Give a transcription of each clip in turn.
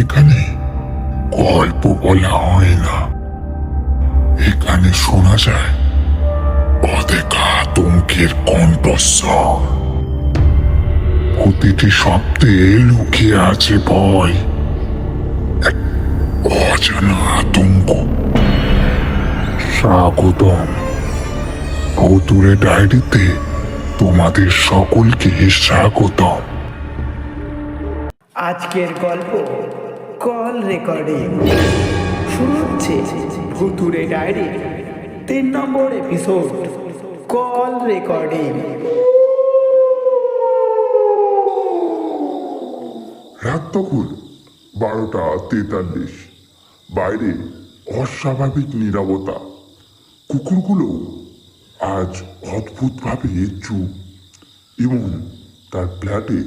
এখানে গল্প বলা হয় না। এখানে শোনা যায় অদেখা আতঙ্কের কণ্ঠস্বর। প্রতিটি শব্দে লুকিয়ে আছে ভয় অজানা আতঙ্ক। স্বাগতম। ভৌতুরে ডায়েরিতে তোমাদের সকলকে স্বাগতম। আজকের গল্প কল রেকর্ডিং শুরু হচ্ছে ভুতুরে ডায়েরি। তিন নম্বর এপিসোড কল রেকর্ডিং রাত তখন বারোটা তেতাল্লিশ। বাইরে অস্বাভাবিক নিরবতা। কুকুরগুলো আজ অদ্ভুতভাবে চুপ এবং তার ফ্ল্যাটে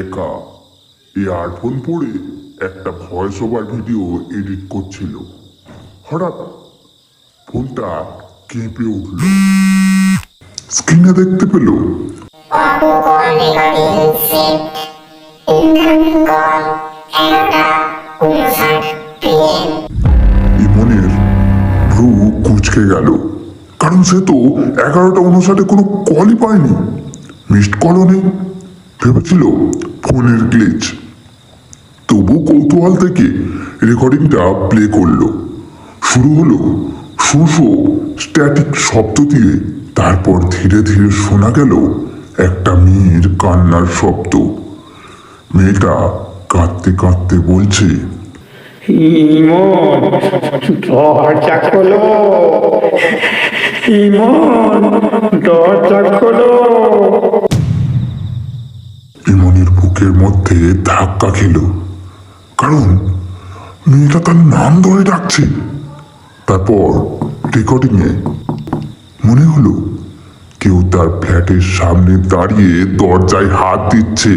একা। ইয়ারফোন পরে একটা ভয়েস ওভার ভিডিও এডিট করছিল। হঠাৎ ফোনটা কেঁপে উঠল। স্ক্রিনে দেখতে পেল। ইমনের ভ্রু কুচকে গেল। কারণ সে তো এগারোটা উনষাটে কোনো কলই পায়নি। মিসড কলও নেই। ভেবেছিল ফোনের গ্লিচ তবু কৌতূহল থেকে রেকর্ডিংটা প্লে করল। শুরু হলো সুসো স্ট্যাটিক শব্দ দিয়ে তারপর ধীরে ধীরে শোনা গেল একটা মেয়ের কান্নার শব্দ। মেয়েটা কাঁদতে কাঁদতে বলছে ইমন দরজা খোলো। ইমন দরজা খোলো। ইমনের বুকের মধ্যে ধাক্কা খেল। কারণ মেয়েটা তার নাম ধরে ডাকছে। তারপর রেকর্ডিং এ মনে হলো কেউ তার ফ্ল্যাটের সামনে দাঁড়িয়ে দরজায় হাত দিচ্ছে।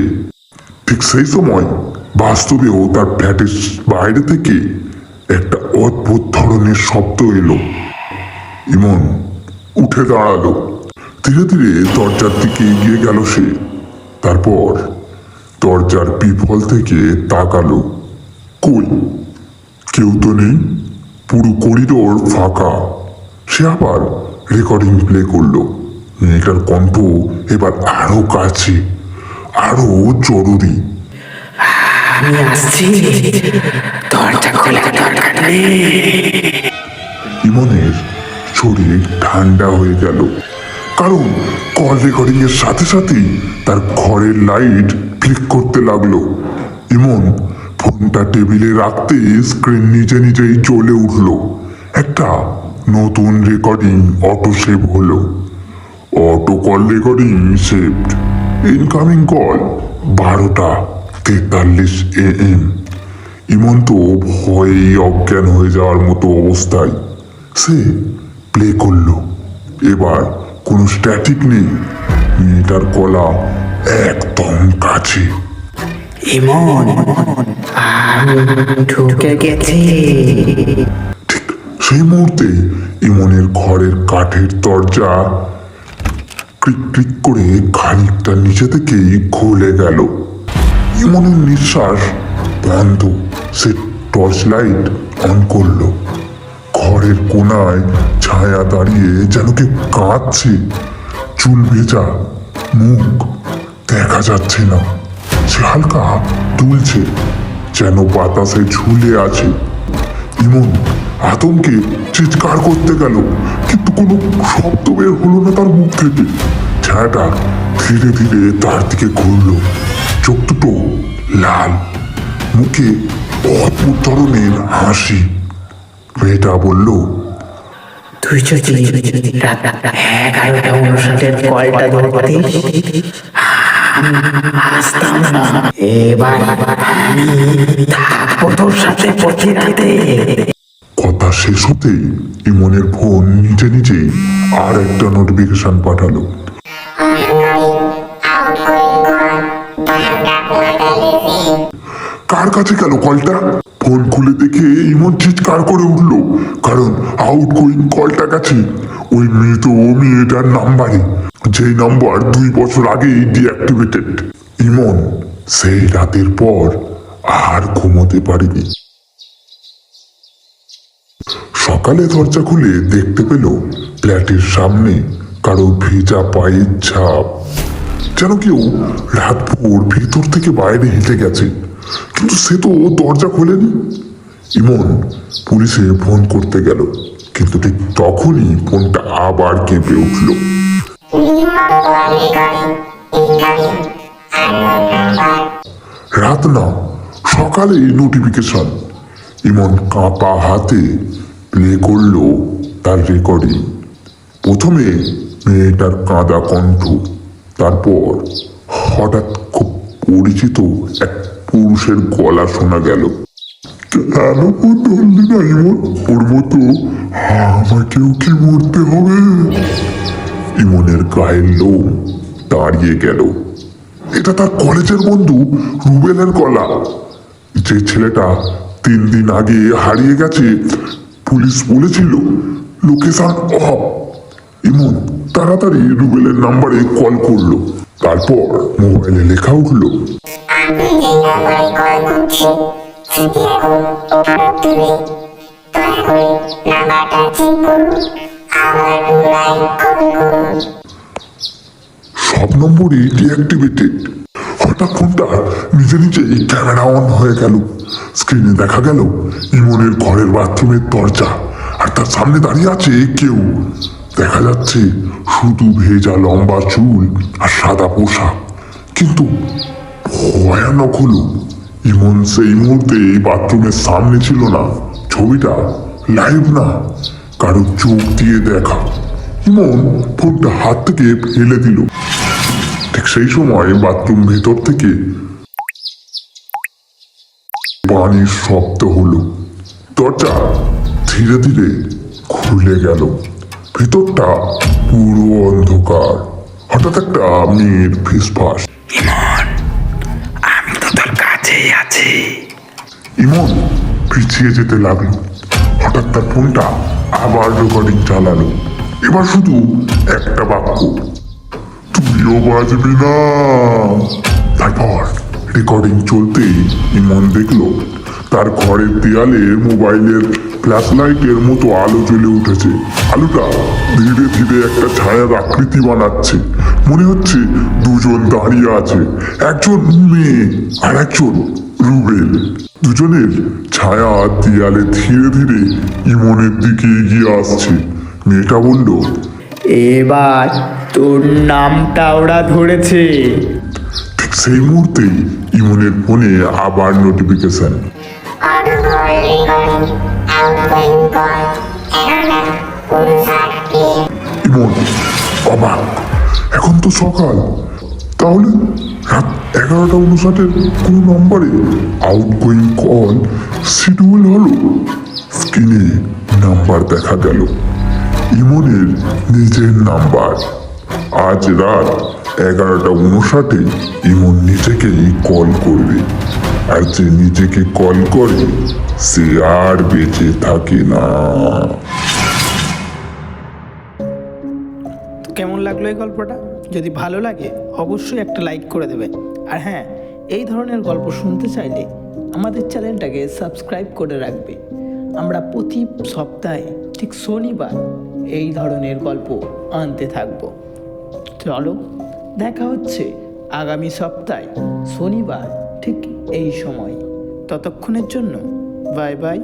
ঠিক সেই সময় বাস্তবেও তার ফ্ল্যাটের বাইরে থেকে একটা অদ্ভুত ধরনের শব্দ এলো। ইমন উঠে দাঁড়াল। ধীরে ধীরে দরজার দিকে এগিয়ে গেল সে। তারপর দরজার পিফল থেকে তাকালো। কই? কেউ তো নেই। পুরো করিডোর ফাঁকা। সে আবার রেকর্ডিং প্লে করল। মেয়েটার কণ্ঠ এবার আরও কাছে আরও জরুরি। আমি আসছি। দরজা খোলা দরকার ইমনের শরীর ঠান্ডা হয়ে গেল। কারণ কল রেকর্ডিং এর সাথে সাথেই তার ঘরের লাইট ক্লিক করতে লাগল। ইমন ফোনটা টেবিলে রাখতে স্ক্রিন নিজে নিজেই জ্বলে উঠল। একটা নতুন রেকর্ডিং অটো সেভ হলো। Auto call recording saved incoming call বারোটা তেতাল্লিশ এ এম ইমন তো ভয়েই অজ্ঞান হয়ে যাওয়ার মতো অবস্থায় সে প্লে করল। এবার কোনো স্ট্যাটিক নেই। মেয়েটার কলা একদম কাছে। ইমন ঢুকে গেছি সেই মুহূর্তে ইমনের ঘরের কাঠের দরজা ক্রিক ক্রিক করে খানিকটা নিচে থেকেই খুলে গেল। ইমনের নিঃশ্বাস বন্ধ। সে টর্চ লাইট অন করল। ঘরের কোনায় ছায়া দাঁড়িয়ে যেন কেউ কাঁদছে। চুল ভেজা, মুখ দেখা যাচ্ছে না। সে হালকা দুলছে, যেন বাতাসে ঝুলে আছে। ইমন আতঙ্কে চিৎকার করতে গেল, কিন্তু কোনো শব্দ বের হলো না তার মুখ থেকে। ছায়াটা ধীরে ধীরে তার দিকে ঘুরলো। চোখ দুটো লাল, মুখে অদ্ভুত ধরনের হাসি। মেয়েটা বলল, তুই যদি রাত এগারোটা কলটা ধরতিস কথা শেষ হতেই ইমনের ফোন নিজে নিজেই আর একটা নোটিফিকেশন পাঠালো। কার কাছে গেল কলটা? ফোন খুলে দেখে ইমন চিৎকার করে উঠল, কারণ আউট গোয়িং কলটা কাছে ওই মৃত মেয়েটার নাম্বারে যেই নাম্বার দুই বছর আগেই ডিঅ্যাক্টিভেটেড। ইমন, সেই রাতের পর আর ঘুমোতে পারিনি। সকালে দরজা খুলে দেখতে পেল ফ্ল্যাটের সামনে কারও ভেজা পায়ের ছাপ। যেন কেউ রাত ভোর ভিতর থেকে বাইরে হেঁটে গেছে, কিন্তু সে তো দরজা খোলেনি। ইমন পুলিশে ফোন করতে গেল, কিন্তু ঠিক তখনই ফোনটা আবার কেঁপে উঠল। রাত না সকালে নোটিফিকেশন ইমন কাঁপা হাতে প্লে করল তার রেকর্ডিং প্রথমে মেয়েটার কাঁদা কণ্ঠ, তারপর হঠাৎ খুব পরিচিত এক পুরুষের গলা শোনা গেল। কেন ধরলি না ইমন? ওর মতো আমাকেও কি মরতে হবে? ইমনের গায়ের লোম দাঁড়িয়ে গেল। এটা তার কলেজের বন্ধু রুবেলের গলা। যে ছেলেটা তিন দিন আগে হারিয়ে গেছে, পুলিশ বলেছিল, লোকেশন অফ। ইমন তাড়াতাড়ি রুবেলের নাম্বারে কল করল। তারপর মোবাইলে লেখা উঠল আপনি সব নম্বরই ডিঅ্যাক্টিভেটেড হঠাৎ ফোনটা নিজে নিজেই ক্যামেরা অন হয়ে গেল। স্ক্রিনে দেখা গেল ইমনের ঘরের বাথরুমের দরজা, আর তার সামনে দাঁড়িয়ে আছে কেউ। দেখা যাচ্ছে শুধু ভেজা লম্বা চুল আর সাদা পোশাক। কিন্তু ভয়ানক হলো, ইমন সেই মুহূর্তে বাথরুমের সামনে ছিল না। ছবিটা লাইভ না। কারও চোখ দিয়ে দেখা। ইমন ফোনটা হাত থেকে ফেলে দিল। ঠিক সেই সময় বাথরুম ভেতর থেকে পানির শব্দ হলো। দরজা ধীরে ধীরে খুলে গেল। ভিতরটা পুরো অন্ধকার। হঠাৎ একটা মেয়ের ফিসফাস। আমি তো তোর কাছেই আছি। ইমন পিছিয়ে যেতে লাগল। হঠাৎ তার ফোনটা আবার রেকর্ডিং চালালো। এবার শুধু একটা বাক্য। তুইও বাজবি না। তারপর রেকর্ডিং চলতেই ইমন দেখল, তার ঘরের দেয়ালে মোবাইলের ফ্ল্যাশ লাইটের মতো আলো জ্বলে উঠেছে। আলোটা ধীরে ধীরে একটা ছায়ার আকৃতি বানাচ্ছে। মনে হচ্ছে দুজন দাঁড়িয়ে আছে, একজন মেয়ে আর একজন রুবেল। দুজনের ছায়া দেয়ালে ধীরে ধীরে ইমনের দিকে এগিয়ে আসছে। মেয়েটা বলল এবার তোর নামটা ওরা ধরেছে। ঠিক সেই মুহূর্তেই ইমনের ফোনে আবার নোটিফিকেশন. ইমন অবাক এখন তো সকাল। তাহলে রাত এগারোটা উনষাটের কোন নম্বরে আউটগোয়িং কল শিডিউল হলো। স্ক্রিনে নাম্বার দেখা গেল। ইমনের নিজের নাম্বার আজ রাত এগারোটা উনষাটে ইমন নিজেকেই কল করবে। আর যে নিজেকে কল করে, সে আর বেঁচে থাকে না। কেমন লাগল এই গল্পটা? যদি ভালো লাগে, অবশ্যই একটা লাইক করে দেবে। আর হ্যাঁ এই ধরনের গল্প শুনতে চাইলে আমাদের চ্যানেলটাকে সাবস্ক্রাইব করে রাখবে। আমরা প্রতি সপ্তাহে ঠিক শনিবার এই ধরনের গল্প আনতে থাকব। চলো, দেখা হচ্ছে আগামী সপ্তাহে শনিবার ঠিক এই সময়। ততক্ষণের জন্য বাই বাই